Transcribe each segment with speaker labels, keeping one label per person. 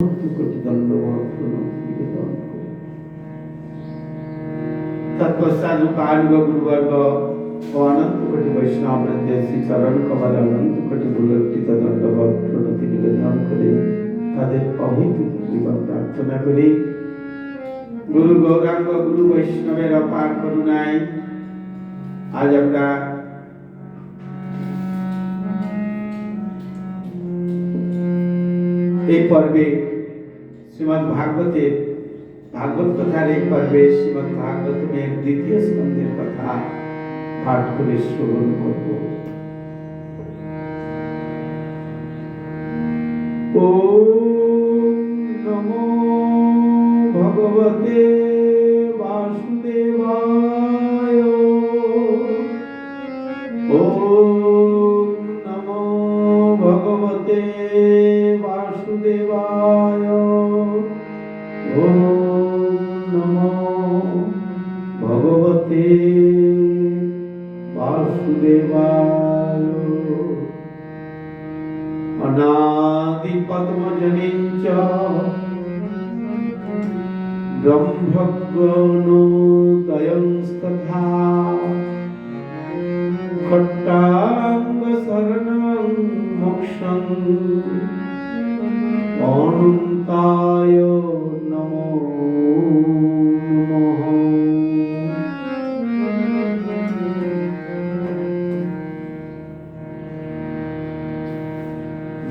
Speaker 1: কোটি দণ্ডবত প্রণত নিবেদন করি তৎপশ্চাৎ উপানুগ গুরুবর্গ ও অনন্ত কোটি বৈষ্ণব বৃন্দে শ্রী চরণ কমল অনন্ত কোটি গুরুর্পিত দণ্ডবত প্রণতি নিবেদন করে তাদের অভৈতুক কৃপা প্রার্থনা করি গুরু গৌরাঙ্গ গুরু বৈষ্ণবের অপার করুণায় আজ আমরা এই পর্বে শ্রীমদ ভাগবতের ভাগবত কথার এই পর্বে শ্রীমদ ভাগবতের দ্বিতীয় স্কন্ধের কথা পাঠ করে শ্রবণ করব ও নমো ভগবতে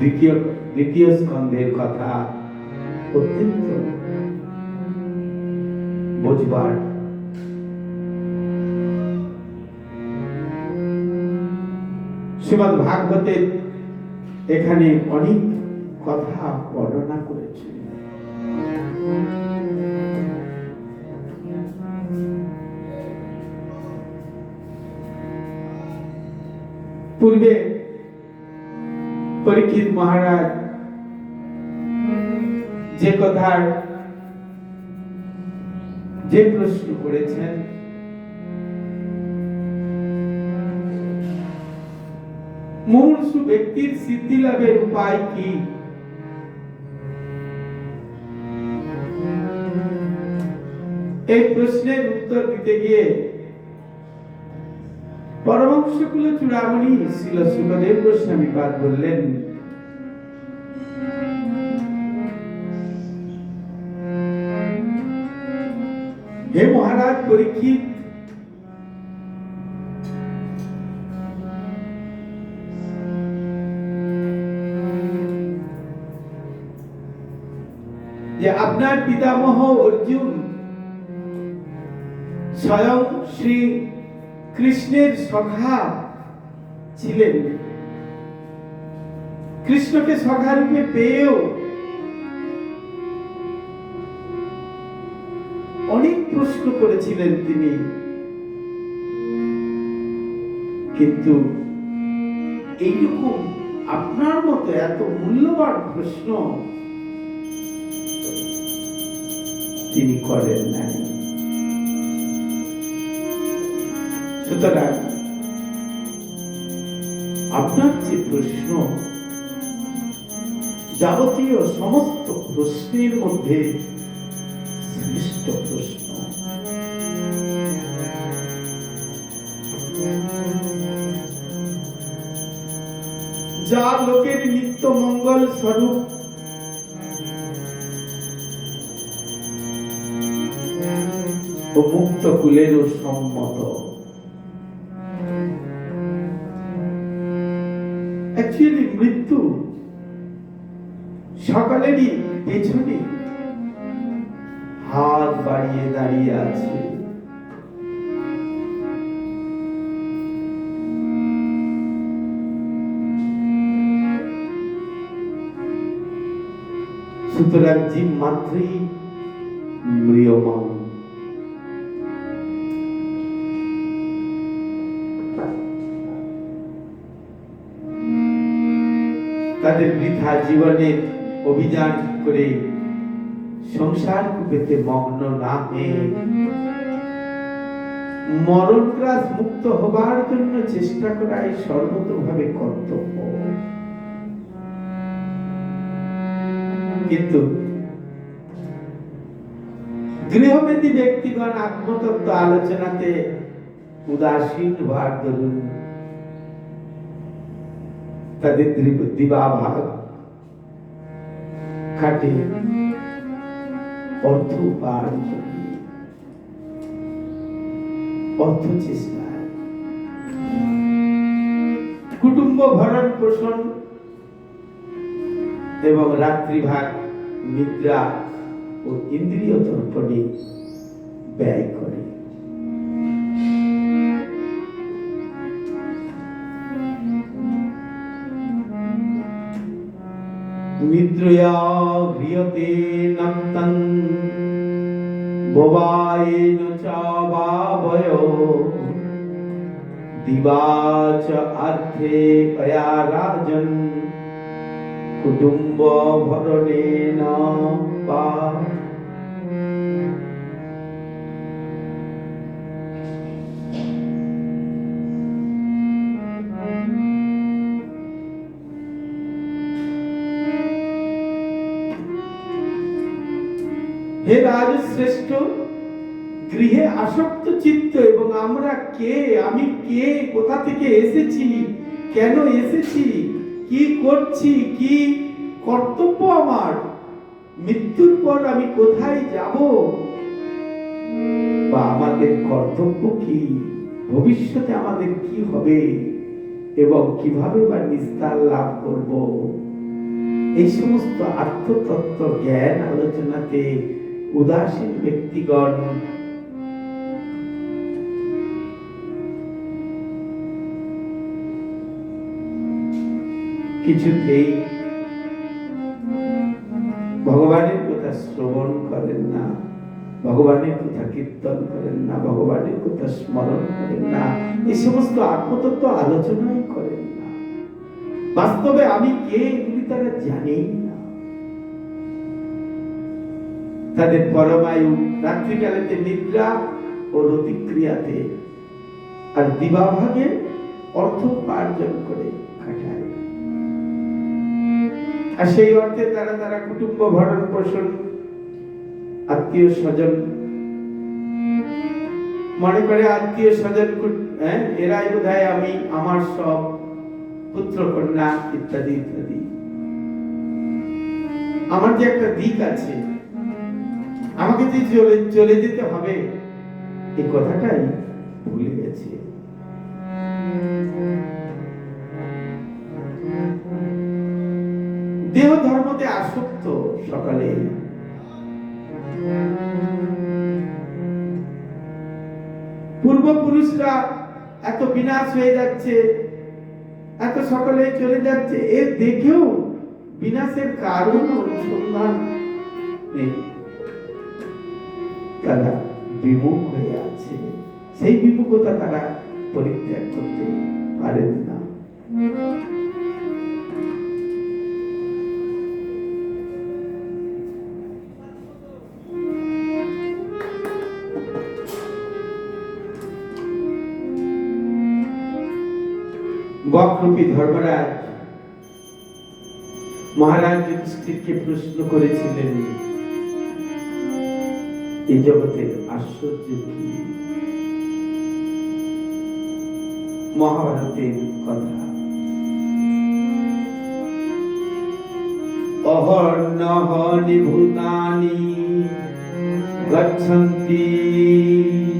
Speaker 1: দ্বিতীয় দ্বিতীয় স্কন্ধের কথা অত্যন্ত বুঝবার। শ্রীমদ ভাগবতের এখানে অনেক কথা বর্ণনা করেছে। পূর্বে পরীক্ষিত মহারাজ, যে কথার যে প্রশ্ন করেছেন মুমূর্ষু ব্যক্তির সিদ্ধি লাভের উপায় কি? এই প্রশ্নের উত্তর দিতে গিয়ে পরমংশকুল চূড়ামণি শিল সুখদেব গোস্বামী পাদ বললেন হে মহারাজ, পরীক্ষিত। যে আপনার পিতামহ অর্জুন স্বয়ং শ্রী কৃষ্ণের সখা ছিলেন। কৃষ্ণকে সখা রূপে পেয়েও অনেক প্রশ্ন করেছিলেন তিনি। কিন্তু এইরকম আপনার মতো এত মূল্যবান প্রশ্ন তিনি করেন নাই। সুতরাং আপনার যে প্রশ্ন, যাবতীয় সমস্ত প্রশ্নের মধ্যে শ্রেষ্ঠ প্রশ্ন। যা লোকের নিত্য মঙ্গল স্বরূপ। ও মুক্ত কুলেরও সম্মত। অ্যাকচুয়ালি মৃত্যু। সকালেরই পেছনে। হাত বাড়িয়ে দাঁড়িয়ে আছে। সুতরাং জীব মাত্রই ম্রিয়মান তাদের বৃথা জীবনের অভিযান করে সংসার পেতে মগ্ন না হয়ে মুক্ত হবার জন্য চেষ্টা করাই সর্বতভাবে কর্তব্য। কিন্তু গৃহবেদী ব্যক্তিগণ আত্মতত্ত্ব আলোচনাতে উদাসীন হওয়ার দরুন তাদের দিবা- দিবাভাগ খাটে অর্থ উপার্জন অর্থ চেষ্টায় কুটুম্ব ভরণ পোষণ এবং রাত্রিভাগ নিদ্রা ও ইন্দ্রিয় তর্পণে ব্যয় করে। নিদ্রয়া গৃহতে নক্তং বোবায়েন চ বাবয় দিবাচ অর্থে কয়া রাজন কুটুম্ব ভরণেন পা হে রাজশ্রেষ্ঠ, গৃহে আসক্ত চিত্ত এবং আমরা কে? আমি কে? কোথা থেকে এসেছি? কেন এসেছি? কি করছি? কি কর্তব্য আমার? মৃত্যুর পর আমি কোথায় যাব? বা আমাদের কর্তব্য কি? ভবিষ্যতে আমাদের কি হবে? এবং কীভাবে বা নিস্তার লাভ করব? এই সমস্ত আত্মতত্ত্ব জ্ঞান, আলোচনাতে উদাসীন ব্যক্তিগণ। কিছুতেই ভগবানের কথা শ্রবণ করেন না, ভগবানের কথা কীর্তন করেন না, ভগবানের কথা স্মরণ করেন না। এই সমস্ত আত্মতত্ত্ব আলোচনাই করেন না। বাস্তবে আমি কে এগুলি তারা জানেই তাদের পরমায়ু, রাত্রিকালেতে নিদ্রা ও রতিক্রিয়াতে আর দিবাভাগে অর্থ উপার্জন করে কাটায়। আর সেই অর্থে তারা তারা কুটুম্ব ভরণ পোষণ, আত্মীয় স্বজন। মনে করে আত্মীয় স্বজন হ্যাঁ এরাই বোধ হয় আমি, আমার সব, পুত্র, কন্যা ইত্যাদি ইত্যাদি। আমার যে একটা দিক আছে আমাকে যে চলে চলে যেতে হবে, এই কথাটাই ভুলে গেছে। দেহ ধর্মতে আসক্ত সকালে। পূর্বপুরুষরা এত বিনাশ হয়ে যাচ্ছে, এত সকালে চলে যাচ্ছে, এর দেখেও বিনাশের কারণ সন্ধান নেই। তারা বিমুখ হয়ে আছে। সেই বিমুখতা তারা পরিত্যাগ করতে পারেন না। বকরূপী ধর্মরাজ, মহারাজ যুধিষ্ঠিরকে প্রশ্ন করেছিলেন এই জগতের আশ্চর্য মহাভারতের কথা। অহর্ণহনি ভূতানি গচ্ছন্তি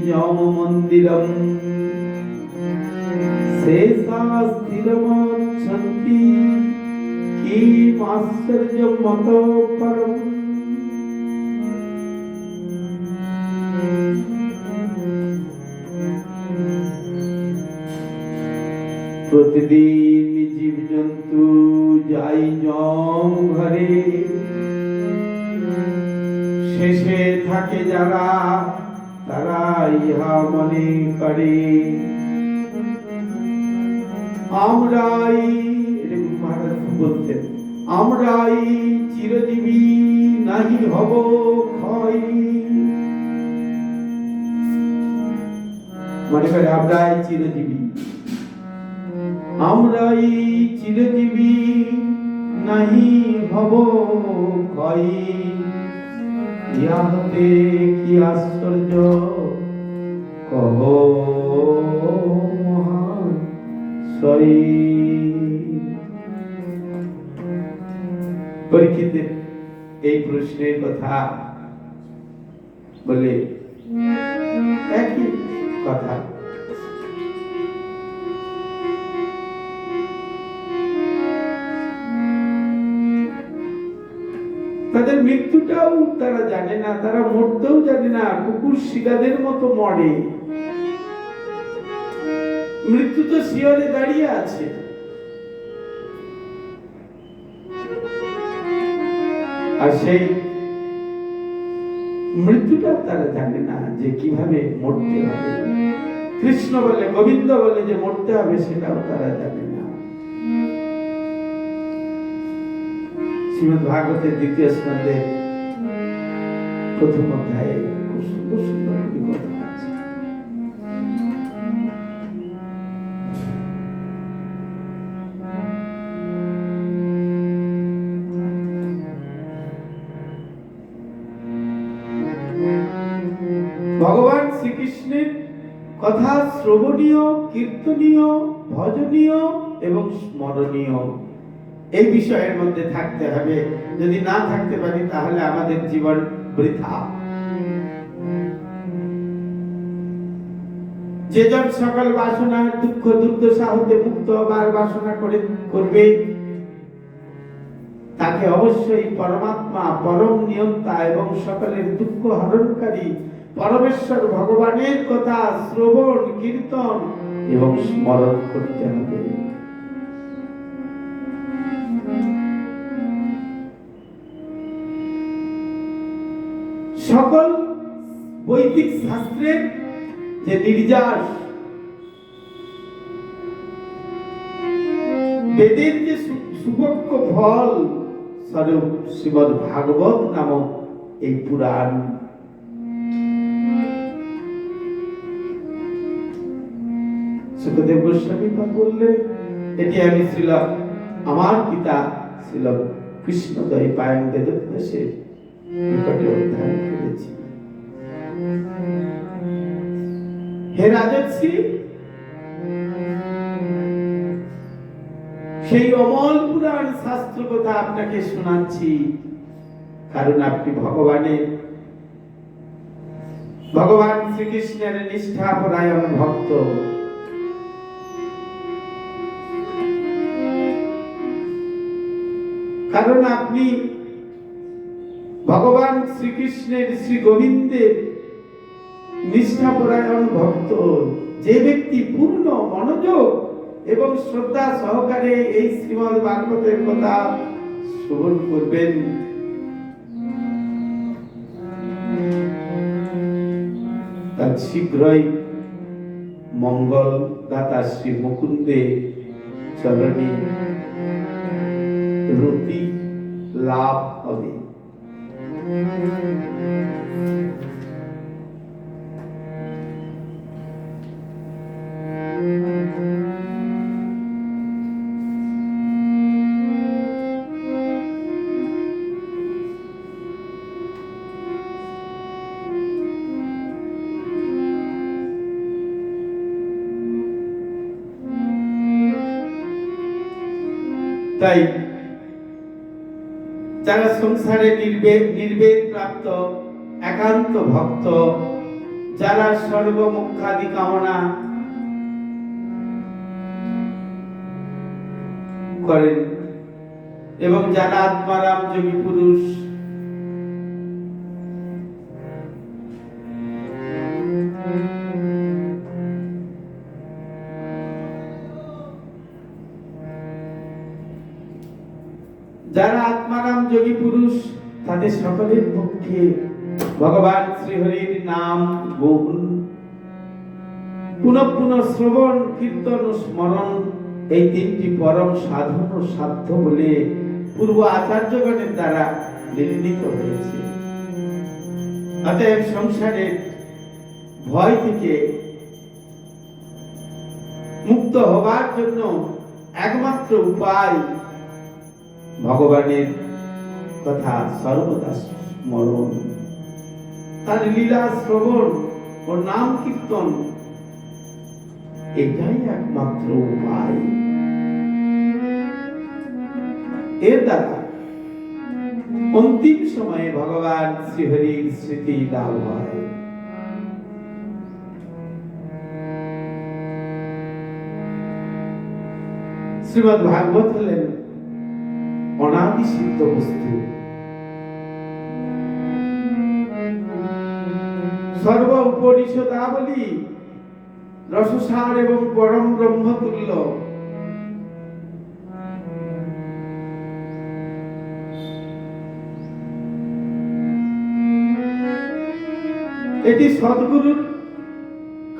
Speaker 1: যম মন্দিরম শেষাস্থিরমচ্ছন্তি কিমাশ্চর্যম মত পরম প্রতিদিন জীব জন্তু যাই জম ঘরে। শেষে থাকে যারা তারা ইহা মনে করে। আমরাই আমরাই চিরজীবী নাহি হব ক্ষয়। মনে করে, আমরাই চিরজীবী। আমরাই চিরজীবী, নাহি হব ক্ষয়। ইয়া হতে কি আশ্চর্য? কহ মহাশয় পরীক্ষিতের এই প্রশ্নের কথা বলে তারা জানে না, তারা মরতেও জানে না, কুকুর শিকাদের মতো মরে। মৃত্যু তো শিয়রে দাঁড়িয়ে আছে। আর সেই মৃত্যুটা তারা জানে না যে কীভাবে মরতে হবে। কৃষ্ণ বলে, গোবিন্দ বলে যে মরতে হবে, সেটাও তারা জানে না। শ্রীমদ ভাগবতের দ্বিতীয় স্কন্ধে প্রথম অধ্যায়ে খুব সুন্দর সুন্দর কথা আছে ভগবান শ্রীকৃষ্ণের কথা শ্রবণীয়, কীর্তনীয়, ভজনীয় এবং স্মরণীয়। এই বিষয়ের মধ্যে থাকতে হবে। যদি না থাকতে পারি, তাহলে আমাদের জীবন বৃথা। যেজন সকল বাসনা দুঃখ দুর্দশা হতে মুক্ত হবার বাসনা করে করবে, তাকে অবশ্যই পরমাত্মা, পরম নিয়ন্তা এবং সকলের দুঃখ হরণকারী পরমেশ্বর ভগবানের কথা শ্রবণ, কীর্তন এবং স্মরণ করতে হবে। সকল বৈদিক শাস্ত্রের যে নির্যাস, বেদের যে সুবক্ষ ফল, স্বরূপ ভাগবত নামক এই পুরাণ। সুখদেব গোস্বামী বললেন, এটি আমি ছিল আমার পিতা ছিল কৃষ্ণদয় পায়ন বেদব্যাসের নিকটে অধ্যয়ন করেছি হে রাজর্ষি, সেই অমল পুরাণ শাস্ত্র কথা আপনাকে শোনাচ্ছি। কারণ আপনি ভগবানের ভগবান শ্রীকৃষ্ণের নিষ্ঠাপরায়ণ ভক্ত। কারণ আপনি ভগবান শ্রীকৃষ্ণের শ্রী গোবিন্দের নিষ্ঠাপরায়ণ ভক্ত। যে ব্যক্তি পূর্ণ মনোযোগ এবং শ্রদ্ধা সহকারে এই শ্রীমদ ভাগবতের কথা শ্রবণ করবেন। তার শীঘ্রই মঙ্গল দাতা শ্রী মুকুন্দে চরণী রতি লাভ হবে। তাই যারা সংসারে নির্বেদ নির্বেদ প্রাপ্ত, একান্ত ভক্ত, যারা সর্বমুখাদি কামনা করেন এবং যারা আত্মারাম যোগী পুরুষ যারা আত্মারাম যোগী পুরুষ তাদের সকলের পক্ষে ভগবান শ্রীহরির নাম গুণ। পুনঃ পুনঃ শ্রবণ, কীর্তন ও স্মরণ, এই তিনটি পরম সাধন ও সাধ্য বলে পূর্ব আচার্যগণের দ্বারা নির্ণীত হয়েছে। অতএব সংসারের ভয় থেকে মুক্ত হবার জন্য একমাত্র উপায় ভগবানের কথা সর্বদা স্মরণ। তার লীলা শ্রবণ ও নাম কীর্তন, এটাই একমাত্র উপায়। এর দ্বারা অন্তিম সময়ে ভগবান শ্রীহরির স্মৃতি লাভ হয়। শ্রীমদ ভাগবত হলেন অনাদি বস্তু। সর্ব উপনিষদাবলী রসসার এবং পরম ব্রহ্ম তুল্য এটি সদ্গুরুর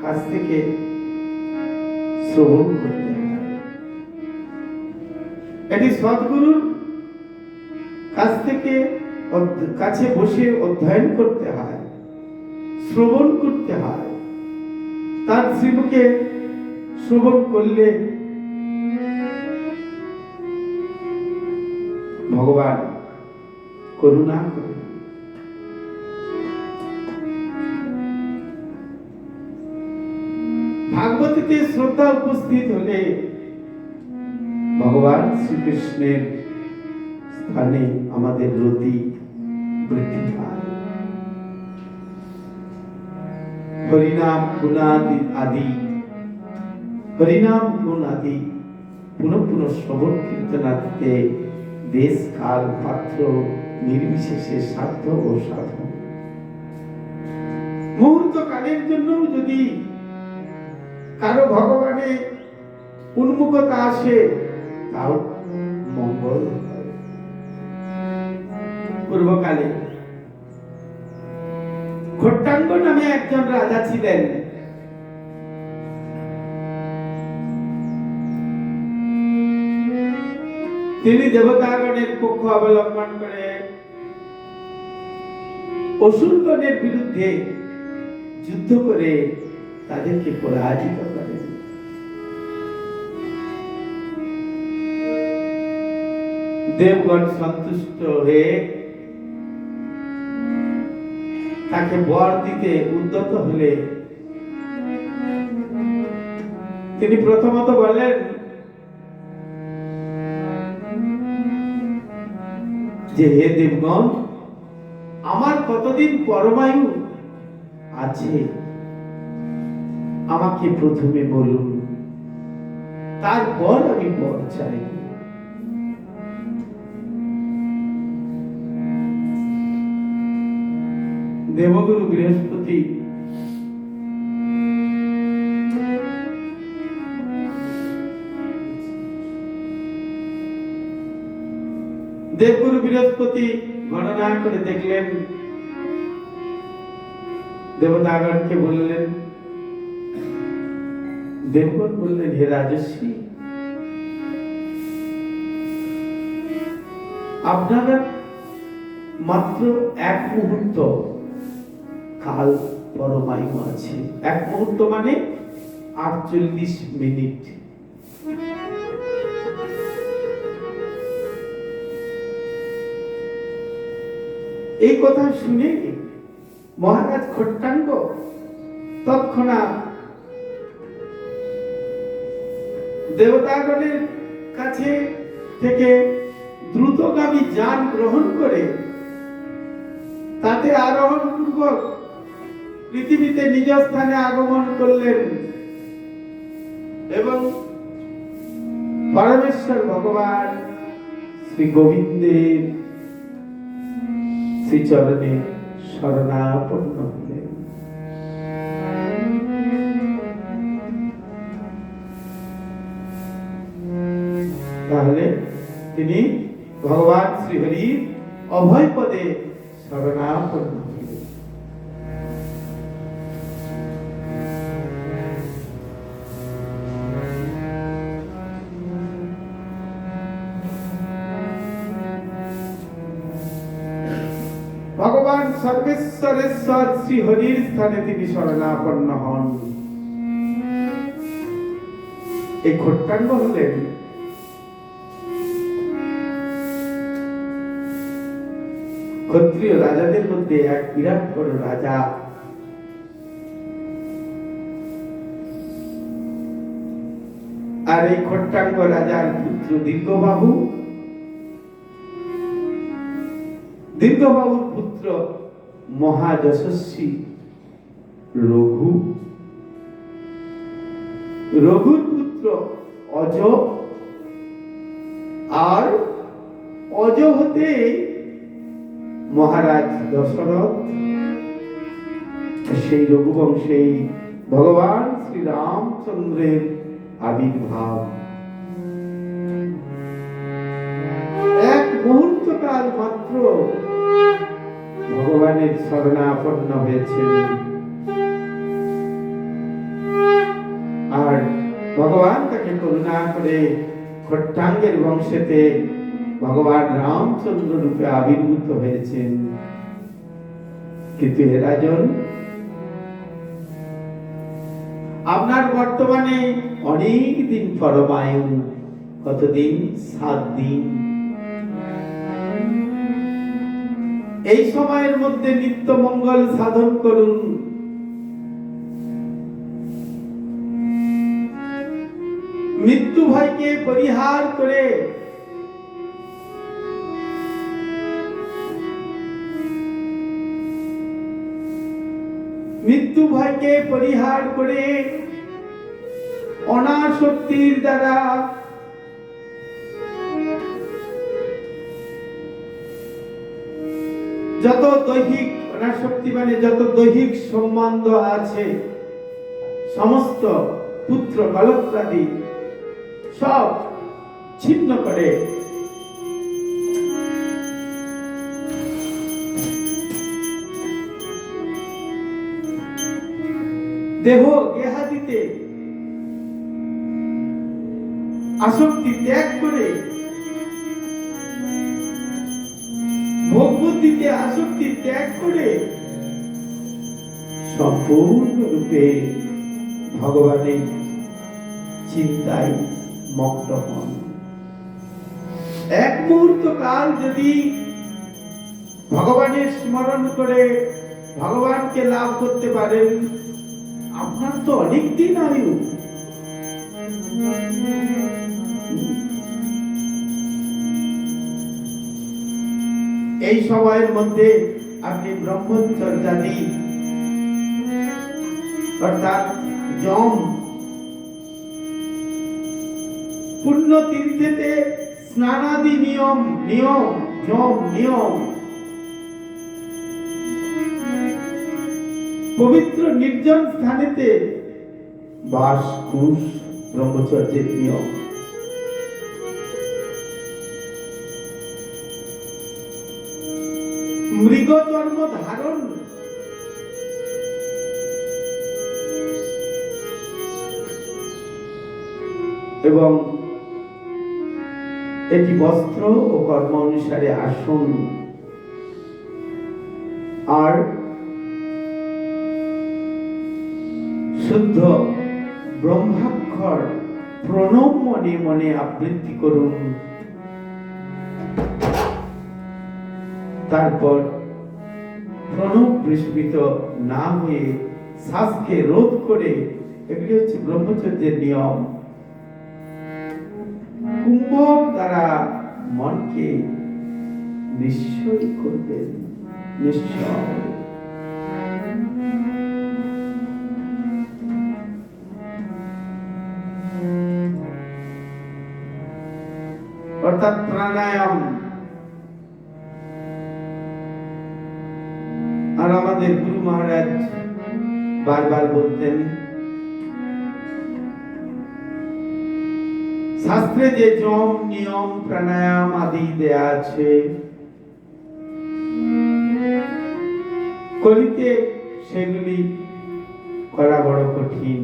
Speaker 1: কাছ থেকে শ্রবণ করতে এটি সদ্গুরুর থেকে কাছে বসে অধ্যয়ন করতে হয়, শ্রবণ করতে হয়। তার শ্রীমুখে শ্রবণ করলে ভগবান করুণা করে। ভাগবতীতে শ্রদ্ধা উপস্থিত হলে ভগবান শ্রীকৃষ্ণের স্থানে আমাদের রতি বৃদ্ধি পায় হরিনাম গুণাদি আদি। হরিনাম গুণ আদি পুনঃ পুনঃ শ্রবণ কীর্তনাদিতে দেশ, কাল, পাত্র, নির্বিশেষে সাধ্য ও সাধন। মুহূর্ত কালের জন্য যদি কারও ভগবানে উন্মুখতা আসে, তাও পূর্বকালে। খট্টাঙ্গ নামে একজন রাজা ছিলেন। তিনি দেবতাগণের পক্ষ অবলম্বন করে অসুরগণের বিরুদ্ধে যুদ্ধ করে তাদেরকে পরাজিত করেন দেবগণ সন্তুষ্ট হয়ে তাকে বর দিতে উদ্যত হলে। তিনি প্রথমত বলেন যে হে দেবগণ, আমার কতদিন পরমায়ু আছে? আমাকে প্রথমে বলুন, তারপর আমি বর চাই। দেবগুরু বৃহস্পতি। দেবগুরু বৃহস্পতি গণনা করে দেখলেন। দেবতাগণকে বললেন, দেবগণ বললেন, হে রাজস্বী আপনারা মাত্র এক মুহূর্ত কাল পরমায়ু আছে। এক মুহূর্ত মানে আটচল্লিশ মিনিট। এই কথা শুনে মহারাজ খট্টাঙ্গ তৎক্ষণাৎ দেবতাগণের কাছে থেকে দ্রুতগামী যান গ্রহণ করে তাতে আরোহণ পূর্বক পৃথিবীতে নিজ স্থানে আগমন করলেন। এবং পরমেশ্বর ভগবান শ্রী গোবিন্দের শ্রীচরণে শরণাপন্ন হলেন। তাহলে তিনি ভগবান শ্রীহরির অভয় পদে শরণাপন্ন সর্বেশ্বরেশ্বর শ্রী হরির স্থানে তিনি শরণাপন্ন হন। এই হলেন ক্ষত্রিয় রাজাদের মধ্যে এক বিরাট বড় রাজা আর এই খট্টাঙ্গ রাজার পুত্র দীর্ঘবাহু দীর্ঘবাহুর পুত্র মহাযশস্বী রঘু। রঘুর পুত্র অজ আর অজ হতে মহারাজ দশরথ। সেই রঘুবংশেই ভগবান শ্রী রামচন্দ্রের আবির্ভাব। এক মুহূর্ত কাল মাত্র ভগবানের শরণাপন্ন হয়েছেন। আর ভগবান তাকে করুণা করে খট্টাঙ্গের বংশেতে ভগবান রামচন্দ্র রূপে আবির্ভূত হয়েছেন। কিন্তু হে রাজন আপনার বর্তমানে অনেক দিন পরমায়ু, কতদিন? সাত দিন। এই সময়ের মধ্যে নিত্য মঙ্গল সাধন করুন। মৃত্যু ভয়কে পরিহার করে মৃত্যু ভয়কে পরিহার করে অনাশক্তির দ্বারা যত দৈহিক অনাশক্তি মানে যত দৈহিক সম্বন্ধ আছে, সমস্ত পুত্র বালকাদি সব ছিন্ন করে। দেহ গেহাদিতে আসক্তি ত্যাগ করে বুদ্ধিতে আসক্তি ত্যাগ করে সম্পূর্ণরূপে ভগবানের চিন্তায় মগ্ন হন। এক মুহূর্ত কাল যদি ভগবানের স্মরণ করে ভগবানকে লাভ করতে পারেন, আপনার তো অনেক দিন আয়ু। এই সময়ের মধ্যে আপনি ব্রহ্মচর্যাদি অর্থাৎ জম পুণ্য তীর্থেতে স্নানাদি নিয়ম নিয়ম জম নিয়ম। পবিত্র নির্জন স্থানেতে বাস কুশ ব্রহ্মচর্যের নিয়ম। মৃগ জন্ম ধারণ এবং এটি বস্ত্র ও কর্ম অনুসারে আসন। আর শুদ্ধ ব্রহ্মাক্ষর প্রণব মনে মনে আবৃত্তি করুন। তারপর প্রণব বিস্মিত না হয়ে শ্বাসকে রোধ করে এগুলি হচ্ছে ব্রহ্মচর্যের নিয়ম। কুম্ভক দ্বারা মনকে নিশ্চয় করবেন, নিশ্চয়। অর্থাৎ প্রাণায়াম। আমাদের গুরু মহারাজ বারবার বলতেন, শাস্ত্রে যে যম, নিয়ম, প্রাণায়াম আদি দেয়া আছে, কলিতে সেগুলি করা বড় কঠিন।